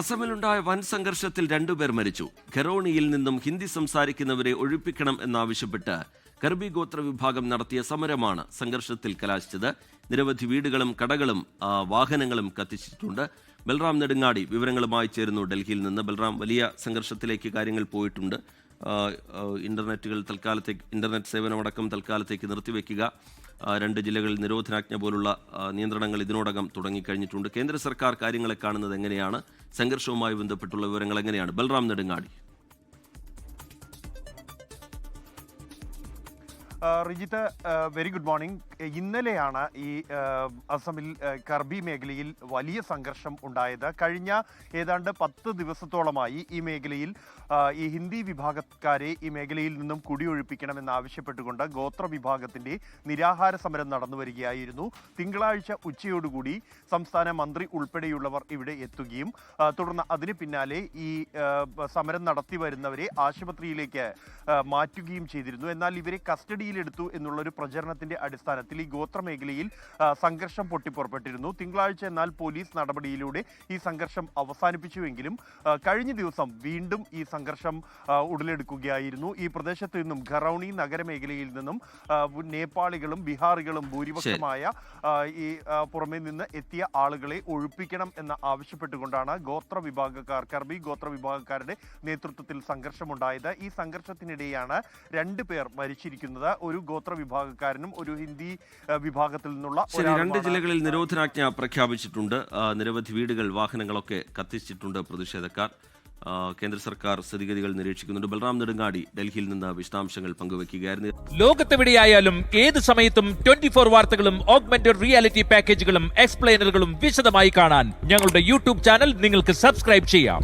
അസമിലുണ്ടായ വൻ സംഘർഷത്തിൽ രണ്ടുപേർ മരിച്ചു. ഖെറോണിയിൽ നിന്നും ഹിന്ദി സംസാരിക്കുന്നവരെ ഒഴിപ്പിക്കണം എന്നാവശ്യപ്പെട്ട് കർബി ഗോത്ര വിഭാഗം നടത്തിയ സമരമാണ് സംഘർഷത്തിൽ കലാശിച്ചത്. നിരവധി വീടുകളും കടകളും വാഹനങ്ങളും കത്തിച്ചിട്ടുണ്ട്. ബൽറാം നെടുങ്ങാടി വിവരങ്ങളുമായി ചേരുന്നു. ഡൽഹിയിൽ നിന്ന് ബൽറാം വലിയ സംഘർഷത്തിലേക്ക് കാര്യങ്ങൾ പോയിട്ടുണ്ട്. ഇന്റർനെറ്റുകൾ തൽക്കാലത്തേക്ക് ഇന്റർനെറ്റ് സേവനമടക്കം തൽക്കാലത്തേക്ക് നിർത്തിവെക്കുക. രണ്ട് ജില്ലകളിൽ നിരോധനാജ്ഞ പോലുള്ള നിയന്ത്രണങ്ങൾ ഇതിനോടകം തുടങ്ങിക്കഴിഞ്ഞിട്ടുണ്ട്. കേന്ദ്ര സർക്കാർ കാര്യങ്ങളെ കാണുന്നത് എങ്ങനെയാണ്? സംഘർഷവുമായി ബന്ധപ്പെട്ടുള്ള വിവരങ്ങൾ എങ്ങനെയാണ്? Balram Nedungadi. Rijith very good morning ഇന്നലെയാണ് ഈ അസമിൽ കർബി മേഖലയിൽ വലിയ സംഘർഷം ഉണ്ടായത്. കഴിഞ്ഞ ഏതാണ്ട് പത്ത് ദിവസത്തോളമായി ഈ മേഖലയിൽ ഈ ഹിന്ദി വിഭാഗക്കാരെ ഈ മേഖലയിൽ നിന്നും കുടിയൊഴിപ്പിക്കണമെന്ന് ആവശ്യപ്പെട്ടുകൊണ്ട് ഗോത്ര വിഭാഗത്തിന്റെ നിരാഹാര സമരം നടന്നു വരികയായിരുന്നു. തിങ്കളാഴ്ച ഉച്ചയോടുകൂടി സംസ്ഥാന മന്ത്രി ഉൾപ്പെടെയുള്ളവർ ഇവിടെ എത്തുകയും തുടർന്ന് അതിന് പിന്നാലെ ഈ സമരം നടത്തി വരുന്നവരെ ആശുപത്രിയിലേക്ക് മാറ്റുകയും ചെയ്തിരുന്നു. എന്നാൽ ഇവരെ കസ്റ്റഡിയിലെടുത്തു എന്നുള്ളൊരു പ്രചരണത്തിന്റെ അടിസ്ഥാനത്തിൽ ഈ ഗോത്രമേഖലയിൽ സംഘർഷം പൊട്ടിപ്പുറപ്പെട്ടിരുന്നു. തിങ്കളാഴ്ച എന്നാൽ പോലീസ് നടപടിയിലൂടെ ഈ സംഘർഷം അവസാനിപ്പിച്ചുവെങ്കിലും കഴിഞ്ഞ ദിവസം വീണ്ടും ഈ സംഘർഷം ഉടലെടുക്കുകയായിരുന്നു. ഈ പ്രദേശത്തു നിന്നും ഖറൌണി നഗരമേഖലയിൽ നിന്നും നേപ്പാളികളും ബീഹാറികളും ഭൂരിപക്ഷമായ ഈ പുറമെ നിന്ന് എത്തിയ ആളുകളെ ഒഴിപ്പിക്കണം എന്ന് ആവശ്യപ്പെട്ടുകൊണ്ടാണ് ഗോത്ര വിഭാഗക്കാർ കർബി ഗോത്ര വിഭാഗക്കാരുടെ നേതൃത്വത്തിൽ സംഘർഷമുണ്ടായത്. ഈ സംഘർഷത്തിനിടെയാണ് രണ്ട് പേർ മരിച്ചിരിക്കുന്നത്. ഒരു ഗോത്ര വിഭാഗക്കാരനും ഒരു ഹിന്ദി വിഭാഗത്തിൽ നിന്നുള്ള ശരി രണ്ട് ജില്ലകളിൽ നിരോധനാജ്ഞ പ്രഖ്യാപിച്ചിട്ടുണ്ട്. നിരവധി വീടുകൾ വാഹനങ്ങളൊക്കെ കത്തിച്ചിട്ടുണ്ട് പ്രതിഷേധക്കാർ. കേന്ദ്ര സർക്കാർ സ്ഥിതിഗതികൾ നിരീക്ഷിക്കുന്നുണ്ട്. ബൽറാം നെടുങ്ങാടി ഡൽഹിയിൽ നിന്ന് വിശദാംശങ്ങൾ പങ്കുവയ്ക്കുകയായിരുന്നു ലോകത്തെവിടെയായാലും ഏത് സമയത്തും ട്വന്റി ഫോർ വാർത്തകളും ഓഗ്മെന്റഡ് റിയാലിറ്റി പാക്കേജുകളും എക്സ്പ്ലെയിനറുകളും വിശദമായി കാണാൻ ഞങ്ങളുടെ യൂട്യൂബ് ചാനൽ നിങ്ങൾക്ക് സബ്സ്ക്രൈബ് ചെയ്യാം.